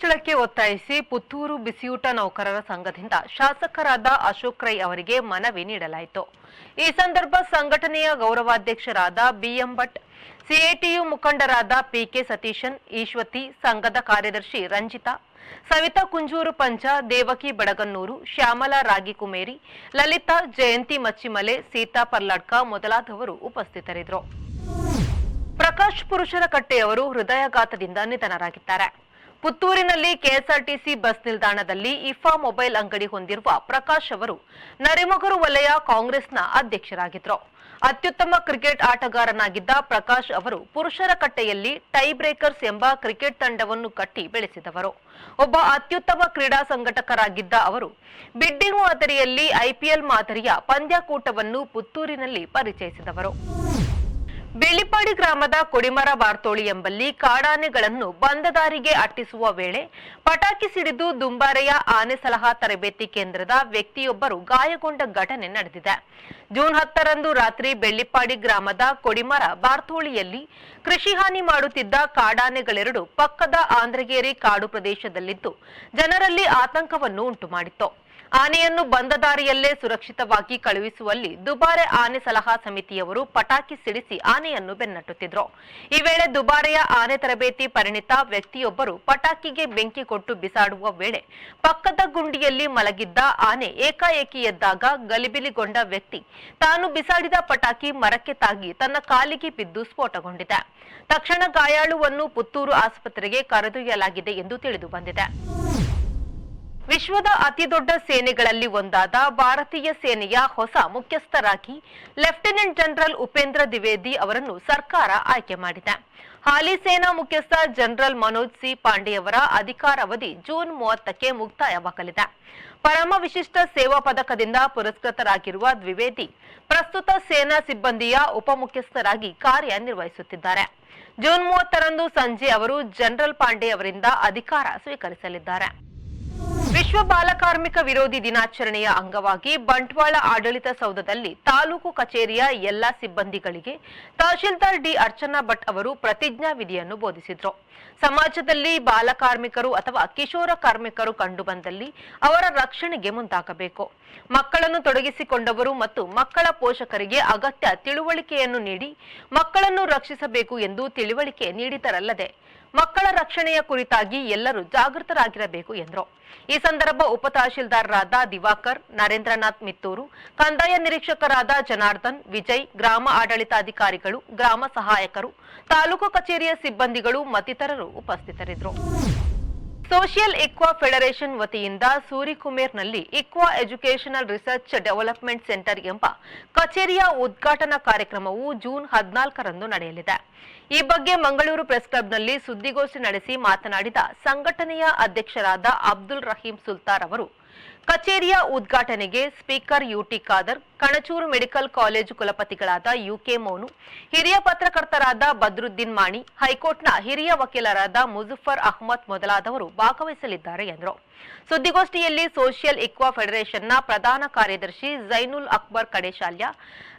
ಹೆಚ್ಚಳಕ್ಕೆ ಒತ್ತಾಯಿಸಿ ಪುತ್ತೂರು ಬಿಸಿಯೂಟ ನೌಕರರ ಸಂಘದಿಂದ ಶಾಸಕರಾದ ಅಶೋಕ್ ರೈ ಅವರಿಗೆ ಮನವಿ ನೀಡಲಾಯಿತು. ಈ ಸಂದರ್ಭ ಸಂಘಟನೆಯ ಗೌರವಾಧ್ಯಕ್ಷರಾದ ಬಿಎಂ ಭಟ್, ಸಿಐಟಿಯು ಮುಖಂಡರಾದ ಪಿಕೆ ಸತೀಶನ್, ಈಶ್ವತಿ, ಸಂಘದ ಕಾರ್ಯದರ್ಶಿ ರಂಜಿತಾ, ಸವಿತಾ ಕುಂಜೂರು ಪಂಚ ದೇವಕಿ ಬಡಗನ್ನೂರು, ಶ್ಯಾಮಲಾ ರಾಗಿಕುಮೇರಿ, ಲಲಿತಾ, ಜಯಂತಿ ಮಚ್ಚಿಮಲೆ, ಸೀತಾ ಪರ್ಲಾಡ್ಕ ಮೊದಲಾದವರು ಉಪಸ್ಥಿತರಿದ್ದರು. ಪ್ರಕಾಶ್ ಪುರುಷರ ಕಟ್ಟೆಯವರು ಹೃದಯಾಘಾತದಿಂದ ನಿಧನರಾಗಿದ್ದಾರೆ. ಪುತ್ತೂರಿನಲ್ಲಿ ಕೆಎಸ್ಆರ್ಟಿಸಿ ಬಸ್ ನಿಲ್ದಾಣದಲ್ಲಿ ಇಫಾ ಮೊಬೈಲ್ ಅಂಗಡಿ ಹೊಂದಿರುವ ಪ್ರಕಾಶ್ ಅವರು ನರಿಮೊಗರು ವಲಯ ಕಾಂಗ್ರೆಸ್ನ ಅಧ್ಯಕ್ಷರಾಗಿದ್ದರು. ಅತ್ಯುತ್ತಮ ಕ್ರಿಕೆಟ್ ಆಟಗಾರನಾಗಿದ್ದ ಪ್ರಕಾಶ್ ಅವರು ಪುರುಷರ ಕಟ್ಟೆಯಲ್ಲಿ ಟೈ ಬ್ರೇಕರ್ಸ್ ಎಂಬ ಕ್ರಿಕೆಟ್ ತಂಡವನ್ನು ಕಟ್ಟಿ ಬೆಳೆಸಿದವರು. ಒಬ್ಬ ಅತ್ಯುತ್ತಮ ಕ್ರೀಡಾ ಸಂಘಟಕರಾಗಿದ್ದ ಅವರು ಬಿಡ್ಡಿಂಗ್ ಮಾದರಿಯಲ್ಲಿ ಐಪಿಎಲ್ ಮಾದರಿಯ ಪಂದ್ಯಕೂಟವನ್ನು ಪುತ್ತೂರಿನಲ್ಲಿ ಪರಿಚಯಿಸಿದವರು. ಬೆಳ್ಳಿಪಾಡಿ ಗ್ರಾಮದ ಕೊಡಿಮರ ಬಾರ್ತೋಳಿ ಎಂಬಲ್ಲಿ ಕಾಡಾನೆಗಳನ್ನು ಬಂದದಾರಿಗೆ ಅಟ್ಟಿಸುವ ವೇಳೆ ಪಟಾಕಿ ಸಿಡಿದು ದುಂಬಾರೆಯ ಆನೆ ಸಲಹಾ ತರಬೇತಿ ಕೇಂದ್ರದ ವ್ಯಕ್ತಿಯೊಬ್ಬರು ಗಾಯಗೊಂಡ ಘಟನೆ ನಡೆದಿದೆ. ಜೂನ್ ಹತ್ತರಂದು ರಾತ್ರಿ ಬೆಳ್ಳಿಪಾಡಿ ಗ್ರಾಮದ ಕೊಡಿಮರ ಬಾರ್ತೋಳಿಯಲ್ಲಿ ಕೃಷಿ ಹಾನಿ ಮಾಡುತ್ತಿದ್ದ ಕಾಡಾನೆಗಳೆರಡು ಪಕ್ಕದ ಆಂಧ್ರಗೇರಿ ಕಾಡು ಪ್ರದೇಶದಲ್ಲಿದ್ದು ಜನರಲ್ಲಿ ಆತಂಕವನ್ನು ಉಂಟುಮಾಡಿತ್ತು. ಆನೆಯನ್ನು ಬಂದ ದಾರಿಯಲ್ಲೇ ಸುರಕ್ಷಿತವಾಗಿ ಕಳುಹಿಸುವಲ್ಲಿ ದುಬಾರೆ ಆನೆ ಸಲಹಾ ಸಮಿತಿಯವರು ಪಟಾಕಿ ಸಿಡಿಸಿ ಆನೆಯನ್ನು ಬೆನ್ನಟ್ಟುತ್ತಿದ್ರು. ಈ ವೇಳೆ ದುಬಾರೆಯ ಆನೆ ತರಬೇತಿ ಪರಿಣಿತ ವ್ಯಕ್ತಿಯೊಬ್ಬರು ಪಟಾಕಿಗೆ ಬೆಂಕಿ ಕೊಟ್ಟು ಬಿಸಾಡುವ ವೇಳೆ ಪಕ್ಕದ ಗುಂಡಿಯಲ್ಲಿ ಮಲಗಿದ್ದ ಆನೆ ಏಕಾಏಕಿ ಎದ್ದಾಗ ಗಲಿಬಿಲಿಗೊಂಡ ವ್ಯಕ್ತಿ ತಾನು ಬಿಸಾಡಿದ ಪಟಾಕಿ ಮರಕ್ಕೆ ತಾಗಿ ತನ್ನ ಕಾಲಿಗೆ ಬಿದ್ದು ಸ್ಫೋಟಗೊಂಡಿದೆ. ತಕ್ಷಣ ಗಾಯಾಳುವನ್ನು ಪುತ್ತೂರು ಆಸ್ಪತ್ರೆಗೆ ಕರೆದೊಯ್ಯಲಾಗಿದೆ ಎಂದು ತಿಳಿದು ಬಂದಿದೆ. ವಿಶ್ವದ ಅತಿದೊಡ್ಡ ಸೇನೆಗಳಲ್ಲಿ ಒಂದಾದ ಭಾರತೀಯ ಸೇನೆಯ ಹೊಸ ಮುಖ್ಯಸ್ಥರಾಗಿ ಲೆಫ್ಟಿನೆಂಟ್ ಜನರಲ್ ಉಪೇಂದ್ರ ದ್ವಿವೇದಿ ಅವರನ್ನು ಸರ್ಕಾರ ಆಯ್ಕೆ ಮಾಡಿದೆ. ಹಾಲಿ ಸೇನಾ ಮುಖ್ಯಸ್ಥ ಜನರಲ್ ಮನೋಜ್ ಸಿ ಪಾಂಡೆ ಅವರ ಅಧಿಕಾರಾವಧಿ ಜೂನ್ ಮೂವತ್ತಕ್ಕೆ ಮುಕ್ತಾಯವಾಗಲಿದೆ. ಪರಮ ವಿಶಿಷ್ಟ ಸೇವಾ ಪದಕದಿಂದ ಪುರಸ್ಕೃತರಾಗಿರುವ ದ್ವಿವೇದಿ ಪ್ರಸ್ತುತ ಸೇನಾ ಸಿಬ್ಬಂದಿಯ ಉಪಮುಖ್ಯಸ್ಥರಾಗಿ ಕಾರ್ಯನಿರ್ವಹಿಸುತ್ತಿದ್ದಾರೆ. ಜೂನ್ ಮೂವತ್ತರಂದು ಸಂಜೆ ಅವರು ಜನರಲ್ ಪಾಂಡೆ ಅವರಿಂದ ಅಧಿಕಾರ ಸ್ವೀಕರಿಸಲಿದ್ದಾರೆ. ವಿಶ್ವ ಬಾಲಕಾರ್ಮಿಕ ವಿರೋಧಿ ದಿನಾಚರಣೆಯ ಅಂಗವಾಗಿ ಬಂಟ್ವಾಳ ಆಡಳಿತ ಸೌಧದಲ್ಲಿ ತಾಲೂಕು ಕಚೇರಿಯ ಎಲ್ಲಾ ಸಿಬ್ಬಂದಿಗಳಿಗೆ ತಹಶೀಲ್ದಾರ್ ಡಿ ಅರ್ಚನಾ ಭಟ್ ಅವರು ಪ್ರತಿಜ್ಞಾ ವಿಧಿಯನ್ನು ಬೋಧಿಸಿದರು. ಸಮಾಜದಲ್ಲಿ ಬಾಲಕಾರ್ಮಿಕರು ಅಥವಾ ಕಿಶೋರ ಕಾರ್ಮಿಕರು ಕಂಡುಬಂದಲ್ಲಿ ಅವರ ರಕ್ಷಣೆಗೆ ಮುಂದಾಗಬೇಕು. ಮಕ್ಕಳನ್ನು ತೊಡಗಿಸಿಕೊಂಡವರು ಮತ್ತು ಮಕ್ಕಳ ಪೋಷಕರಿಗೆ ಅಗತ್ಯ ತಿಳುವಳಿಕೆಯನ್ನು ನೀಡಿ ಮಕ್ಕಳನ್ನು ರಕ್ಷಿಸಬೇಕು ಎಂದು ತಿಳುವಳಿಕೆ ನೀಡಿದರಲ್ಲದೆ ಮಕ್ಕಳ ರಕ್ಷಣೆಯ ಕುರಿತಾಗಿ ಎಲ್ಲರೂ ಜಾಗೃತರಾಗಿರಬೇಕು ಎಂದರು. ಈ ಸಂದರ್ಭ ಉಪ ತಹಶೀಲ್ದಾರರಾದ ದಿವಾಕರ್, ನರೇಂದ್ರನಾಥ್ ಮಿತ್ತೂರು, ಕಂದಾಯ ನಿರೀಕ್ಷಕರಾದ ಜನಾರ್ದನ್, ವಿಜಯ್, ಗ್ರಾಮ ಆಡಳಿತಾಧಿಕಾರಿಗಳು, ಗ್ರಾಮ ಸಹಾಯಕರು, ತಾಲೂಕು ಕಚೇರಿಯ ಸಿಬ್ಬಂದಿಗಳು ಮತ್ತಿತರರು ಉಪಸ್ಥಿತರಿದ್ದರು. ಸೋಷಿಯಲ್ ಇಕ್ವಾ ಫೆಡರೇಷನ್ ವತಿಯಿಂದ ಸೂರಿಕುಮೇರ್ನಲ್ಲಿ Iqua educational research development centre ಎಂಬ ಕಚೇರಿಯ ಉದ್ಘಾಟನಾ ಕಾರ್ಯಕ್ರಮವು ಜೂನ್ ಹದಿನಾಲ್ಕರಂದು ನಡೆಯಲಿದೆ. ಈ ಬಗ್ಗೆ ಮಂಗಳೂರು ಪ್ರೆಸ್ ಕ್ಲಬ್ನಲ್ಲಿ ಸುದ್ದಿಗೋಷ್ಠಿ ನಡೆಸಿ ಮಾತನಾಡಿದ ಸಂಘಟನೆಯ ಅಧ್ಯಕ್ಷರಾದ ಅಬ್ದುಲ್ ರಹೀಂ ಸುಲ್ತಾರ್ ಅವರು ಕಚೇರಿಯ ಉದ್ಘಾಟನೆಗೆ speaker UT Khader, Kanachur medical college ಕುಲಪತಿಗಳಾದ UK Monu, ಹಿರಿಯ ಪತ್ರಕರ್ತರಾದ ಬದ್ರುದ್ದೀನ್ ಮಾಣಿ, ಹೈಕೋರ್ಟ್ನ ಹಿರಿಯ ವಕೀಲರಾದ ಮುಜಫರ್ ಅಹ್ಮದ್ ಮೊದಲಾದವರು ಭಾಗವಹಿಸಲಿದ್ದಾರೆ ಎಂದರು. ಸುದ್ದಿಗೋಷ್ಠಿಯಲ್ಲಿ ಸೋಷಿಯಲ್ ಇಕ್ವಾ ಫೆಡರೇಷನ್ನ ಪ್ರಧಾನ ಕಾರ್ಯದರ್ಶಿ ಜೈನುಲ್ ಅಕ್ಬರ್ ಕಡೇಶಾಲ್ಯ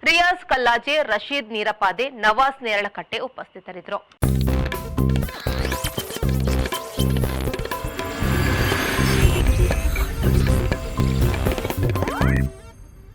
ರಿಯಾಜ್ ಕಲ್ಲಾಜೆ, ರಶೀದ್ ನೀರಪಾದೆ, ನವಾಜ್ ನೇರಳಕಟ್ಟೆ ಉಪಸ್ಥಿತರಿದ್ದರು.